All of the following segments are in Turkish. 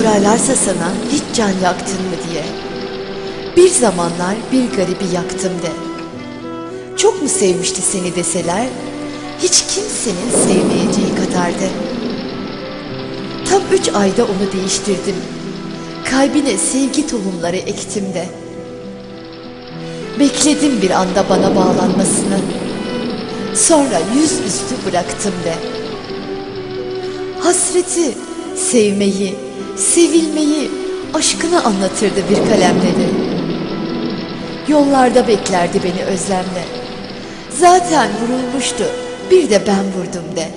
Sorarlarsa sana hiç can yaktın mı diye. Bir zamanlar bir garibi yaktım de. Çok mu sevmişti seni deseler, hiç kimsenin sevmeyeceği kadar de. Tam üç ayda onu değiştirdim. Kalbine sevgi tohumları ektim de. Bekledim bir anda bana bağlanmasını. Sonra yüzüstü bıraktım de. Hasreti, sevmeyi, sevilmeyi, aşkını anlatırdı bir kalemle de. Yollarda beklerdi beni özlemle. Zaten vurulmuştu, bir de ben vurdum de.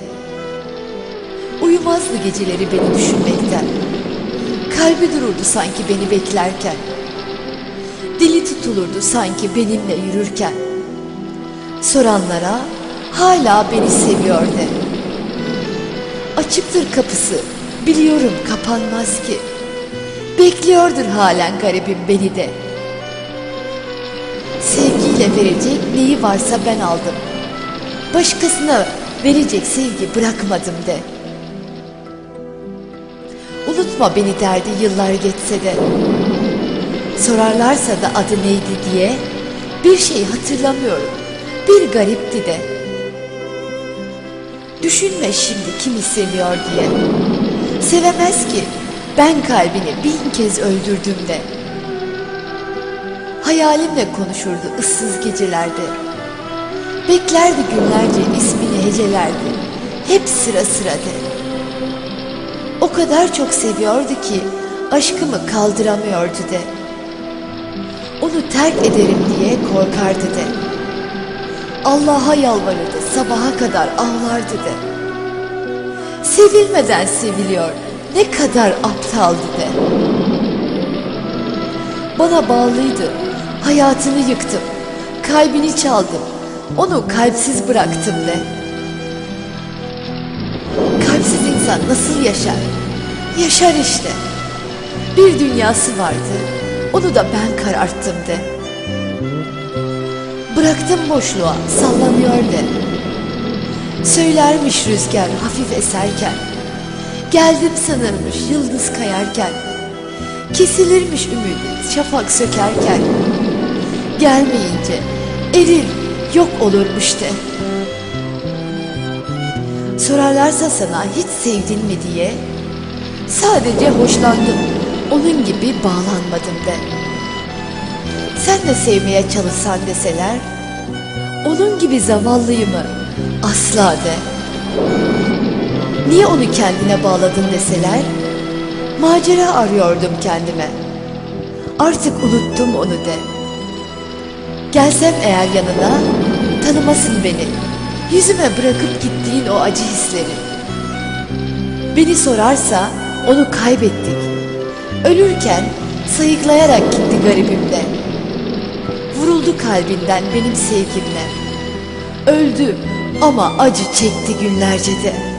Uyumazdı geceleri beni düşünmekten. Kalbi dururdu sanki beni beklerken. Dili tutulurdu sanki benimle yürürken. Soranlara hala beni seviyor de. Açıktır kapısı, biliyorum kapanmaz ki. Bekliyordur halen garibim beni de. Sevgiyle verecek neyi varsa ben aldım. Başkasına verecek sevgi bırakmadım de. Unutma beni derdi yıllar geçse de. Sorarlarsa da adı neydi diye bir şey hatırlamıyorum. Bir garipti de. Düşünme şimdi kimi seviyor diye. Sevemez ki ben kalbini bin kez öldürdüm de. Hayalimle konuşurdu ıssız gecelerde. Beklerdi günlerce ismini hecelerdi. Hep sıra sıra de. O kadar çok seviyordu ki aşkımı kaldıramıyordu de. Onu terk ederim diye korkardı de. Allah'a yalvarırdı sabaha kadar ağlardı de. Sevilmeden seviliyor ne kadar aptaldı de. Bana bağlıydı hayatını yıktım kalbini çaldım onu kalpsiz bıraktım de. Kalpsiz insan nasıl yaşar? Yaşar işte. Bir dünyası vardı. Onu da ben kararttım de. Bıraktım boşluğa, sallanıyor de. Söylermiş rüzgar hafif eserken. Geldim sanırmış yıldız kayarken. Kesilirmiş ümidi şafak sökerken. Gelmeyince erir yok olurmuş de. Sorarlarsa sana hiç sevdin mi diye Sadece hoşlandım Onun gibi bağlanmadım de Sen de sevmeye çalışsan deseler Onun gibi zavallıyı mı Asla de Niye onu kendine bağladın deseler Macera arıyordum kendime Artık unuttum onu de Gelsem eğer yanına Tanımasın beni Yüzüme bırakıp gittiğin o acı hisleri. Beni sorarsa onu kaybettik. Ölürken sayıklayarak gitti garibimde. Vuruldu kalbinden benim sevgimle. Öldü ama acı çekti günlerce de.